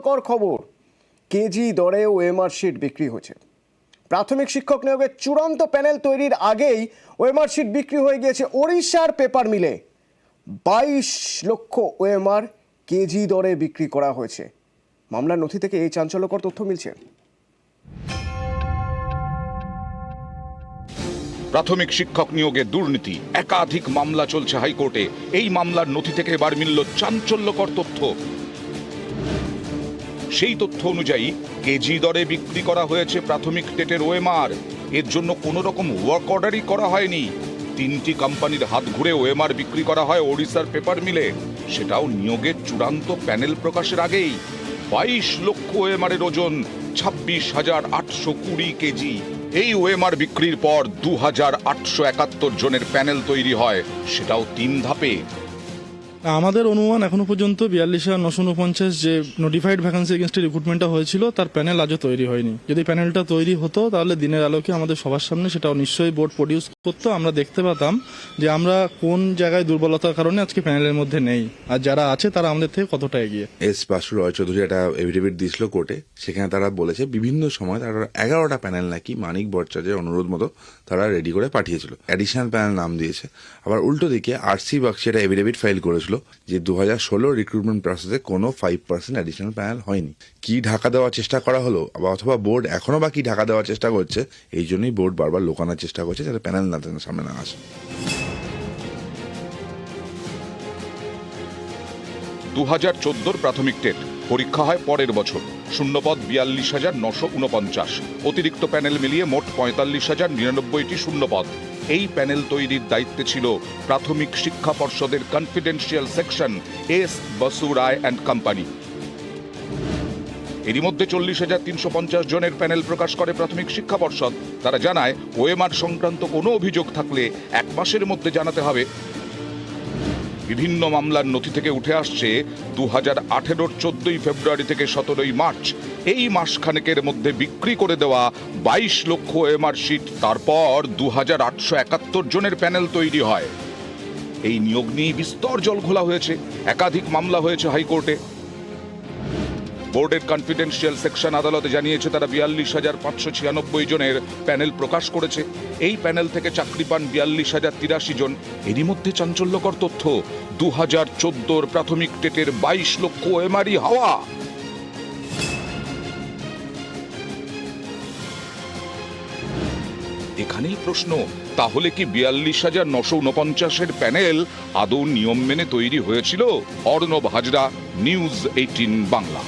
চাঞ্চল্যকর খবর, কেজি দরে ওএমআর শিট বিক্রি হয়েছে। প্রাথমিক শিক্ষক নিয়োগের চূড়ান্ত প্যানেল তৈরির আগেই ওএমআর শিট বিক্রি হয়ে গিয়েছে ওড়িশার পেপার মিলে। বাইশ লক্ষ ওএমআর কেজি দরে বিক্রি করা হয়েছে। মামলার নথি থেকে এই চাঞ্চল্যকর তথ্য মিলছে। প্রাথমিক শিক্ষক নিয়োগে দুর্নীতি, একাধিক মামলা চলছে হাইকোর্টে। এই মামলার নথি থেকে এবার মিলল চাঞ্চল্যকর তথ্য। সেই তথ্য অনুযায়ী, কেজি দরে বিক্রি করা হয়েছে প্রাথমিক টেটের ওএমআর। এর জন্য কোনো রকম ওয়ার্ক অর্ডারই করা হয়নি। তিনটি কোম্পানির হাত ঘুরে ওএমআর বিক্রি করা হয় ওড়িশার পেপার মিলে। সেটাও নিয়োগের চূড়ান্ত প্যানেল প্রকাশের আগেই। বাইশ লক্ষ ওএমআর এর ওজন ছাব্বিশ হাজার আটশো কুড়ি কেজি। এই ওএমআর বিক্রির পর দু হাজার আটশো একাত্তর জনের প্যানেল তৈরি হয়। সেটাও তিন ধাপে। আমাদের অনুমান এখনও পর্যন্ত বিয়াল্লিশ হাজার নশো উনপঞ্চাশ যে নোটিফাইড ভ্যাকান্সি এগেনস্টে রিক্রুটমেন্টটা হয়েছিল, তার প্যানেল আজও তৈরি হয়নি। যদি প্যানেলটা তৈরি হতো, তাহলে দিনের আলোকে আমাদের সবার সামনে সেটা নিশ্চয়ই বোর্ড প্রডিউস করতো আমরা দেখতে পেতাম যে আমরা কোন জায়গায় দুর্বলতার কারণে আজকে প্যানেলের মধ্যে নেই। আর যারা আছে, তারা আমাদের থেকে কতটা এগিয়ে? এস বাসু রয় চৌধুরী একটা এফিডেভিট দিয়েছিল কোর্টে। সেখানে তারা বলেছে, বিভিন্ন সময় তারা এগারোটা প্যানেল নাকি মানিক ভট্টাচার্যের অনুরোধ মতো তারা রেডি করে পাঠিয়েছিল। অ্যাডিশনাল প্যানেল নাম দিয়েছে। আবার উল্টো দিকে আরসি বাক্সি একটা এফিডেভিট ফাইল করেছিল যে দু হাজার ষোলো রিক্রুটমেন্ট প্রসেসে কোনো ফাইভ পার্সেন্ট অ্যাডিশনাল প্যানেল হয়নি। কি ঢাকা দেওয়ার চেষ্টা করা হলো? অথবা বোর্ড এখনও বা কি ঢাকা দেওয়ার চেষ্টা করছে? এই জন্যই বোর্ড বারবার লোকানোর চেষ্টা করছে, যাতে প্যানেল না সামনে না আসে। দু হাজার চোদ্দোর প্রাথমিক টেট পরীক্ষা হয় পরের বছর। শূন্যপদ বিয়াল্লিশ হাজার নশো উনপঞ্চাশ। অতিরিক্ত প্যানেল মিলিয়ে মোট পঁয়তাল্লিশ হাজার নিরানব্বইটি শূন্যপদ। এই প্যানেল তৈরির দায়িত্বে ছিল প্রাথমিক শিক্ষা পর্ষদের confidential section S Basu Roy and company এরই মধ্যে চল্লিশ হাজার তিনশো পঞ্চাশ জনের প্যানেল প্রকাশ করে প্রাথমিক শিক্ষা পর্ষদ। তারা জানায়, ওএমআর সংক্রান্ত কোনো অভিযোগ থাকলে এক মাসের মধ্যে জানাতে হবে। বিভিন্ন মামলার নথি থেকে উঠে আসছে দু হাজার আঠেরোর চোদ্দই ফেব্রুয়ারি থেকে সতেরোই মার্চ। এই মাসখানেকের মধ্যে বিক্রি করে দেওয়া বাইশ লক্ষ এমআর শিট, তারপর দু হাজার আটশো একাত্তর জনের প্যানেল তৈরি হয়। এই নিয়োগ নিয়ে বিস্তর জল খোলা হয়েছে। একাধিক মামলা হয়েছে হাইকোর্টে। বোর্ডের কনফিডেন্সিয়াল সেকশন আদালতে জানিয়েছে, তারা বিয়াল্লিশ হাজার পাঁচশো ছিয়ানব্বই জনের প্যানেল প্রকাশ করেছে। এই প্যানেল থেকে চাকরি পান বিয়াল্লিশ হাজার তিরাশি জন। এরই মধ্যে চাঞ্চল্যকর তথ্য দু হাজার চোদ্দোর প্রাথমিক টেটের বাইশ লক্ষ এমআরই হাওয়া। এখানেই প্রশ্ন, তাহলে কি বিয়াল্লিশ হাজার নশো উনপঞ্চাশের প্যানেল আদৌ নিয়ম মেনে তৈরি হয়েছিল? Arnab Hazra, news eighteen Bangla.